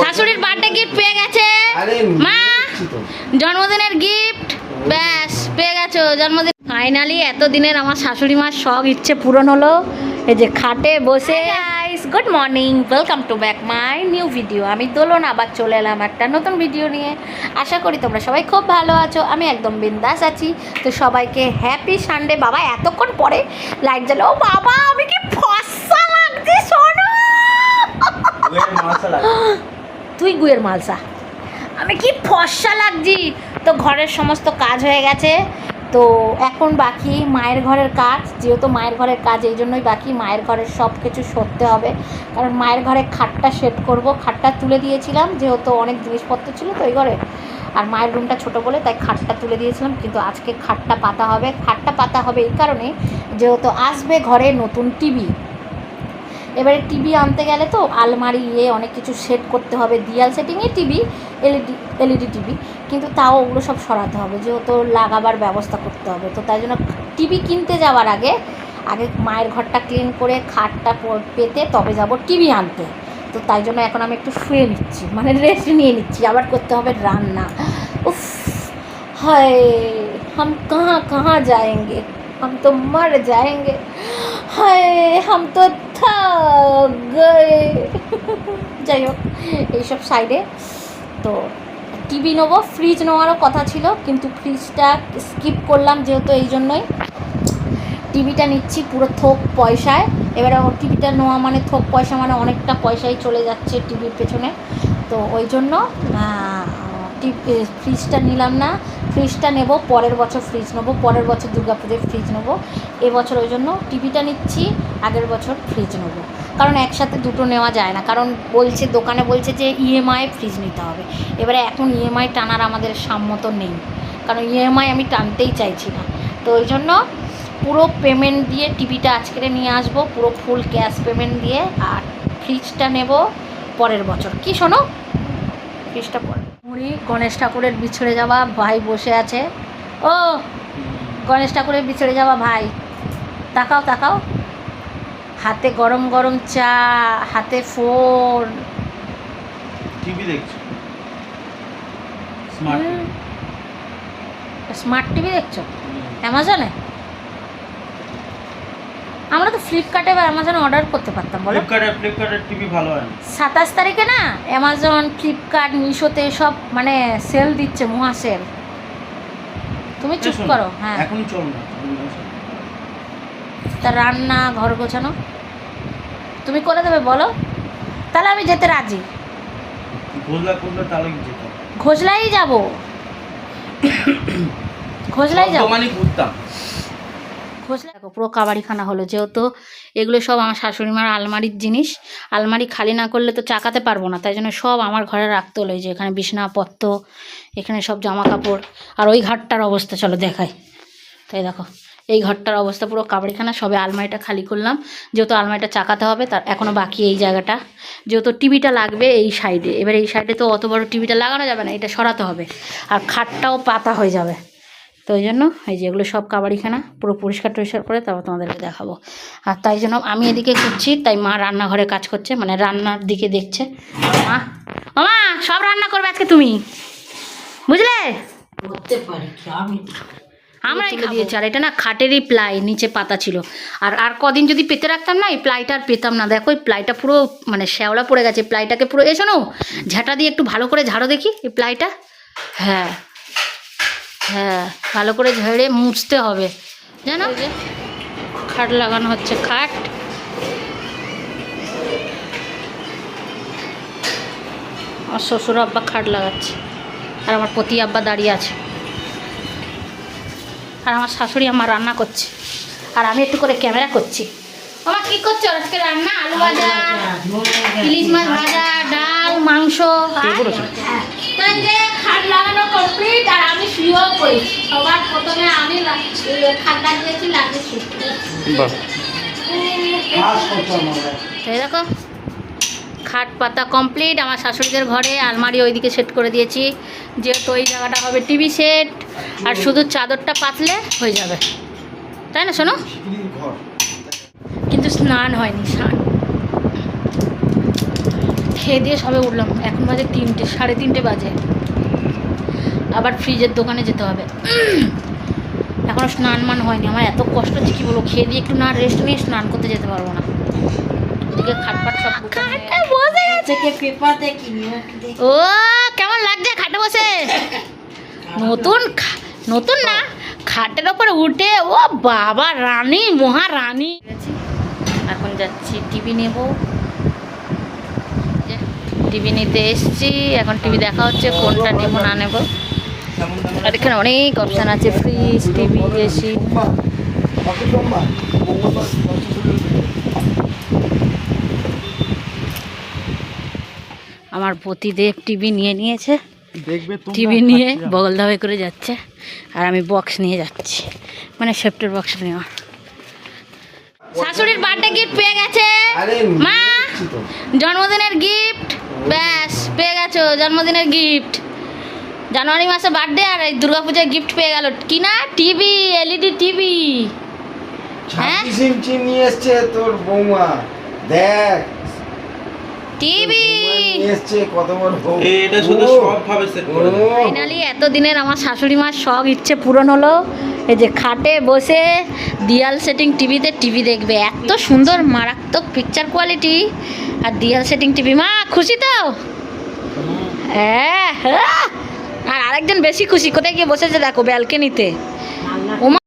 শাশুড়ির birthday gift পেয়ে গেছে। মা জন্মদিনের গিফট ব্যাস পেয়ে গেছো জন্মদিন। ফাইনালি এতদিনের আমার শাশুড়ি মার শখ ইচ্ছে পূরণ হলো। এই যে খাটে বসে। Guys good morning welcome to back my new video আমি দোলন আবার চলে এলাম একটা নতুন ভিডিও নিয়ে। আশা করি তোমরা সবাই খুব ভালো আছো। আমি একদম বিন্দাস আছি। তো সবাইকে হ্যাপি সানডে বাবা এতক্ষণ পরে লাইট জ্বালো ও বাবা আমি কি ফসা লাগছে শোনো ওয়ের মাথা লাগে। তুই গুয়ের মালসা। আমি কি ফর্সা লাগছি? তো ঘরের সমস্ত কাজ হয়ে গেছে। তো এখন বাকি মায়ের ঘরের কাজ, যেহেতু মায়ের ঘরের কাজ, এই জন্যই বাকি মায়ের ঘরের সব কিছু সরতে হবে। কারণ মায়ের ঘরে খাটটা সেট করব। খাটটা তুলে দিয়েছিলাম, যেহেতু অনেক জিনিসপত্র ছিল তো এই ঘরে। আর মায়ের রুমটা ছোট বলে তাই খাটটা তুলে দিয়েছিলাম। কিন্তু আজকে খাটটা পাতা হবে। খাটটা পাতা হবে এই কারণে, যেহেতু আসবে ঘরে নতুন টিভি এবারে টিভি আনতে গেলে তো আলমারি ইয়ে অনেক কিছু সেট করতে হবে, দিয়াল সেটিংয়ে টিভি এলইডি এলইডি টিভি। কিন্তু তাও ওগুলো সব সরাতে হবে, যেহেতু লাগাবার ব্যবস্থা করতে হবে। তো তাই জন্য টিভি কিনতে যাওয়ার আগে আগে মায়ের ঘরটা ক্লিন করে খাটটা পেতে তবে যাব টিভি আনতে। তো তাই জন্য এখন আমি একটু শুয়ে নিচ্ছি মানে রেস্ট নিয়ে নিচ্ছি, আবার করতে হবে রান্না। উফ, হায়, হাম কাহা কাহা যায়েঙ্গে, হাম তো মর যায়েঙ্গে। হায়, হাম তো যাই হোক, এইসব সাইডে তো টিভি নেব ফ্রিজ নেওয়ারও কথা ছিল, কিন্তু ফ্রিজটা স্কিপ করলাম যেহেতু এই জন্যই। টিভিটা নিচ্ছি পুরো থোক পয়সায়। এবারে টিভিটা নেওয়া মানে থোক পয়সা মানে অনেকটা পয়সাই চলে যাচ্ছে টিভির পেছনে। তো ওই জন্য ফ্রিজটা নিলাম না। ফ্রিজটা নেব, পরের বছর ফ্রিজ নেব, পরের বছর দুর্গাপুজোর ফ্রিজ নেব। এবছর ওই জন্য টিভিটা নিচ্ছি, আগের বছর ফ্রিজ নেব। কারণ একসাথে দুটো নেওয়া যায় না, কারণ বলছে, দোকানে বলছে যে ইএমআই ফ্রিজ নিতে হবে। এবারে এখন ইএমআই টানার আমাদের সাম্মত নেই, কারণ ইএমআই আমি টানতেই চাইছি না। তো ওই জন্য পুরো পেমেন্ট দিয়ে টিভিটা আজকে নিয়ে আসব, পুরো ফুল ক্যাশ পেমেন্ট দিয়ে, আর ফ্রিজটা নেব পরের বছর। কি শোনো? ফ্রিজটা পরে। মুড়ি গণেশ ঠাকুরের বিছড়ে যাওয়া ভাই বসে আছে। ও গণেশ ঠাকুরের বিছড়ে যাওয়া ভাই। তাকাও তাকাও। হাতে গরম গরম চা হাতে ফোন। টিভি দেখছ? Smart TV? দেখছ? অ্যামাজনে? আমরা তো ফ্লিপকার্টে বা অ্যামাজন অর্ডার করতে পারতাম বলো। ফ্লিপকার্টে ফ্লিপকার্টের টিভি ভালো হয় সাতাশ তারিখে না অ্যামাজন ফ্লিপকার্ট মিশোতে সব মানে সেল দিচ্ছে মহা সেল তুমি চুপ করো হ্যাঁ। এখন চল না তা রান্না ঘর গোছানো। তুমি করে দেবে বলো। তাহলে আমি যেতে রাজি। ঘোষলা করলে তাহলে যেতে? ঘোষলাই যাব। ঘোষলাই যাব। বর্ধমানে ঘুরতাম। দেখো পুরো কাবাড়িখানা হলো। যেহেতু এগুলো সব আমার শাশুড়ি মার আলমারির জিনিস, আলমারি খালি না করলে তো চাকাতে পারব না। তাই জন্য সব আমার ঘরে রাখতে হলো যে, এখানে বিছনাপত্র এখানে সব জামা কাপড় আর ওই ঘরটার অবস্থা চলো দেখাই। তাই দেখো, এই ঘরটার অবস্থা পুরো কাবাড়িখানা, সবে আলমারিটা খালি করলাম। যেহেতু আলমারিটা চাকাতে হবে, তার এখনও বাকি এই জায়গাটা। যেহেতু টিভিটা লাগবে এই সাইডে, এবার এই সাইডে তো অত বড় টিভিটা লাগানো যাবে না, এটা সরাতে হবে। আর খাটটাও পাতা হয়ে যাবে। তো ওই জন্য এই যে এগুলো সব কাবাড়িখানা পুরো পরিষ্কার টরিষ্কার করে তারপর তোমাদেরকে দেখাবো। আর তাই জন্য আমি এদিকে করছি তাই মা রান্নাঘরে কাজ করছে মানে রান্নার দিকে দেখছে। মা মামা সব রান্না করবে আজকে তুমি? বুঝলে? করতে পারি কি আমি আমরা তুলে দিয়েছি আর এটা না খাটেরই প্লাই নিচে পাতা ছিল। আর আর কদিন যদি পেতে রাখতাম না এই প্লাইটা আর পেতাম না। দেখো এই প্লাইটা পুরো মানে শ্যাওলা পড়ে গেছে প্লাইটাকে পুরো এসো ঝাঁটা দিয়ে একটু ভালো করে ঝাড়ো দেখি এই প্লাইটা। হ্যাঁ হ্যাঁ ভালো করে ঝেড়ে মুছতে হবে। জানো? যে। খাট লাগানো হচ্ছে খাট। আমার শ্বশুর আব্বা খাট লাগাচ্ছে আর আমার পতি আব্বা দাঁড়িয়ে আছে। আর আমার শাশুড়ি আমার রান্না করছে আর আমি একটু করে ক্যামেরা করছি। আমার কি করছ? আজকে রান্না? আলু ভাজা ইলিশ মাছ ভাজা ডাল মাংস তো এই যে খাট লাগানো কমপ্লিট সবার প্রথমে আমি খাটটা দিয়েছি লাগিয়েছি তাই দেখো খাট পাতা কমপ্লিট আমার শাশুড়িদের ঘরে আলমারি ওইদিকে সেট করে দিয়েছি। যেহেতু ওই জায়গাটা হবে টিভি সেট আর শুধু চাদরটা পাতলে হয়ে যাবে। তাই না শোনো কিন্তু স্নান হয়নি স্নান। খেয়ে দিয়ে সবে উঠলাম। এখন বাজে তিনটে সাড়ে তিনটে বাজে। আবার ফ্রিজের দোকানে যেতে হবে। এখনও স্নান মান হয়নি। আমার এত কষ্ট হচ্ছে কী বলব? খেয়ে দিয়ে একটু না রেস্ট নিয়ে স্নান করতে যেতে পারব না। ওদিকে খাটপাট সব ও কেমন লাগছে খাটে বসে? নতুন খা- নতুন না খাটের ওপরে উঠে ও বাবা রানী মহারানী এখন যাচ্ছি টিভি নেব। টিভি নিতে এসছি। এখন টিভি দেখা হচ্ছে কোনটা নেব না নেব। আর এখানে অনেক অপশান আছে ফ্রিজ টিভি এসি আমার পতিদেব টিভি নিয়ে নিয়েছে। টিভি নিয়ে বগল ধাবে করে যাচ্ছে। আর আমি বক্স নিয়ে যাচ্ছি। মানে সেফটের বক্স নেওয়া। শাশুড়ির বার্থডে গিফট পেয়ে গেছে। মা জন্মদিনের গিফট ব্যাস পেয়ে গেছো জন্মদিনের গিফট জানুয়ারি মাসে বার্থডে আর এই দুর্গাপূজায় গিফট পেয়ে গেল। কি না? টিভি এলইডি টিভি হ্যাঁ? ইঞ্চি নিয়ে এসছে তোর বৌমা। দেখ। টিভি এসছে কত বড় এই এটা শুধু সব ভাবে সেট করে। ফাইনালি এতদিনের আমার শাশুড়ি মার শখ ইচ্ছে পূরণ হলো। এই যে খাটে বসে ডিয়াল সেটিং টিভিতে টিভি দেখবে। এত সুন্দর মারাত্মক পিকচার কোয়ালিটি আর ডিয়াল সেটিং টিভি মা খুশি তো? হ্যাঁ হ্যাঁ। আর আরেকজন বেশি খুশি কোথায় গিয়ে বসেছে দেখো ব্যালকনিতে? ওমা